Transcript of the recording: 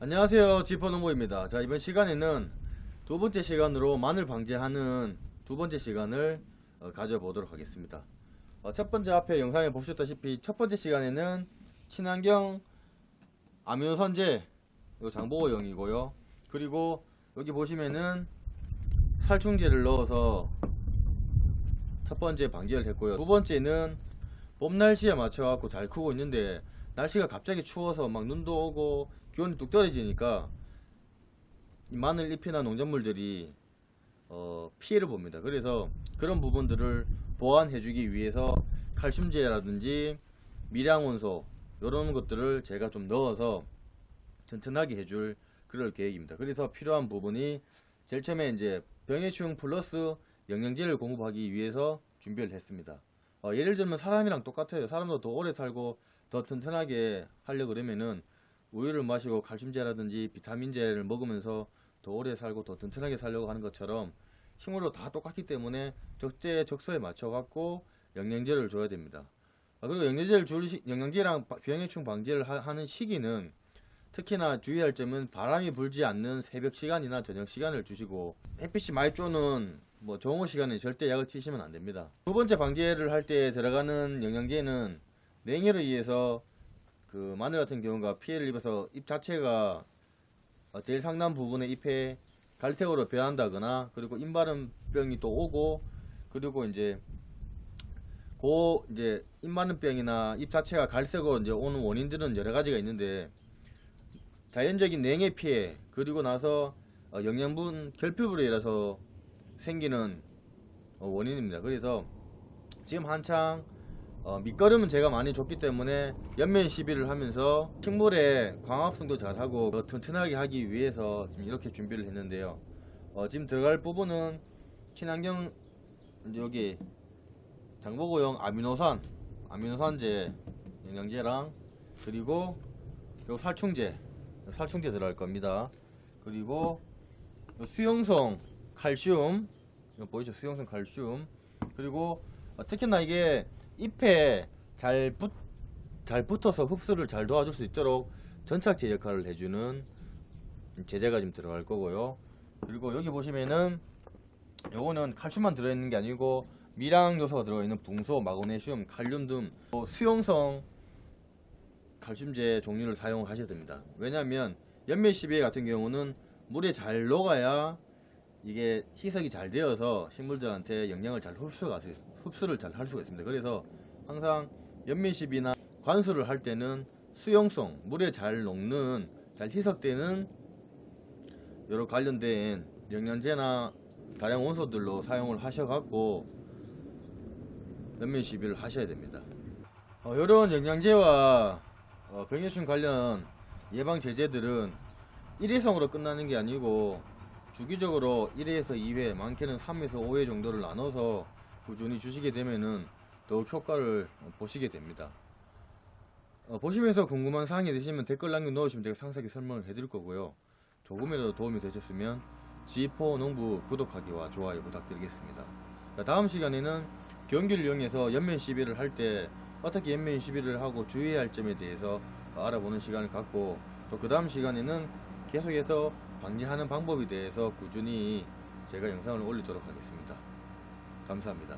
안녕하세요 지퍼농부입니다. 자 이번 시간에는 두 번째 시간으로 마늘 방제하는 두 번째 시간을 어, 가져보도록 하겠습니다. 어, 첫 번째 앞에 영상에 보셨다시피 첫 번째 시간에는 친환경 아미노산제 요 장보고용이고요. 그리고 여기 보시면은 살충제를 넣어서 첫 번째 방제를 했고요. 두 번째는 봄 날씨에 맞춰 갖고 잘 크고 있는데 날씨가 갑자기 추워서 막 눈도 오고 기온이 뚝 떨어지니까 이 마늘 잎이나 농작물들이 어, 피해를 봅니다. 그래서 그런 부분들을 보완해 주기 위해서 칼슘제라든지 미량원소 이런 것들을 제가 좀 넣어서 튼튼하게 해줄 그럴 계획입니다. 그래서 필요한 부분이 제일 처음에 이제 병해충 플러스 영양제를 공급하기 위해서 준비를 했습니다. 어, 예를 들면 사람이랑 똑같아요. 사람도 더 오래 살고 더 튼튼하게 하려 그러면은 우유를 마시고 칼슘제라든지 비타민제를 먹으면서 더 오래 살고 더 튼튼하게 살려고 하는 것처럼 힘으로 다 똑같기 때문에 적재 적소에 맞춰 갖고 영양제를 줘야 됩니다. 아, 그리고 영양제를 줄 시, 영양제랑 바- 병해충 방제를 하, 는 시기는 특히나 주의할 점은 바람이 불지 않는 새벽 시간이나 저녁 시간을 주시고 햇빛이 많이 쪼는 뭐 정오 시간에 절대 약을 치시면 안 됩니다. 두 번째 방제를 할 때 들어가는 영양제는 냉열에 의해서 그 마늘 같은 경우가 피해를 입어서 잎 자체가 어, 제일 상단 부분의 잎에 갈색으로 변한다거나 그리고 잎마른병이 또 오고 그리고 이제 고 이제 잎마른병이나 잎 자체가 갈색으로 이제 오는 원인들은 여러 가지가 있는데 자연적인 냉해 피해 그리고 나서 어, 영양분 결핍으로 인해서 생기는 어, 원인입니다. 그래서 지금 한창 어, 밑거름은 제가 많이 줬기 때문에 연면 시비를 하면서 식물의 광합성도 잘하고 더 튼튼하게 하기 위해서 지금 이렇게 준비를 했는데요. 어, 지금 들어갈 부분은 친환경 여기 장보고용 아미노산, 아미노산제 영양제랑 그리고 요 살충제, 살충제 들어갈 겁니다. 그리고 요 수용성 칼슘, 보이죠? 수용성 칼슘. 그리고 어, 특히나 이게 잎에 잘, 붙, 잘 붙어서 흡수를 잘 도와줄 수 있도록 전착제 역할을 해주는 제재가 지금 들어갈 거고요. 그리고 여기 보시면은 요거는 칼슘만 들어있는 게 아니고 미량 요소가 들어있는 붕소, 마그네슘, 칼륨 등 수용성 칼슘제 종류를 사용을 하셔야 됩니다. 왜냐하면 연매시비에 같은 경우는 물에 잘 녹아야 이게 희석이 잘 되어서 식물들한테 영양을 잘 흡수가 흡수를 잘 할 수가 있습니다. 그래서 항상 연매시비나 관수를 할 때는 수용성 물에 잘 녹는 잘 희석되는 여러 관련된 영양제나 다량 원소들로 사용을 하셔갖고 연면 시비를 하셔야 됩니다. 어, 이런 영양제와 어, 병해충 관련 예방 제제들은 일회성으로 끝나는 게 아니고 주기적으로 1회에서 2회, 많게는 3에서 5회 정도를 나눠서 꾸준히 주시게 되면은 더욱 효과를 보시게 됩니다. 어, 보시면서 궁금한 사항이 있으시면 댓글 남겨 넣으시면 제가 상세하게 설명을 해드릴 거고요. 조금이라도 도움이 되셨으면 G4 농부 구독하기와 좋아요 부탁드리겠습니다. 자, 다음 시간에는 변기를 이용해서 연면 시비를 할 때 어떻게 연면 시비를 하고 주의해야 할 점에 대해서 알아보는 시간을 갖고 또 그 다음 시간에는 계속해서 방지하는 방법에 대해서 꾸준히 제가 영상을 올리도록 하겠습니다. 감사합니다.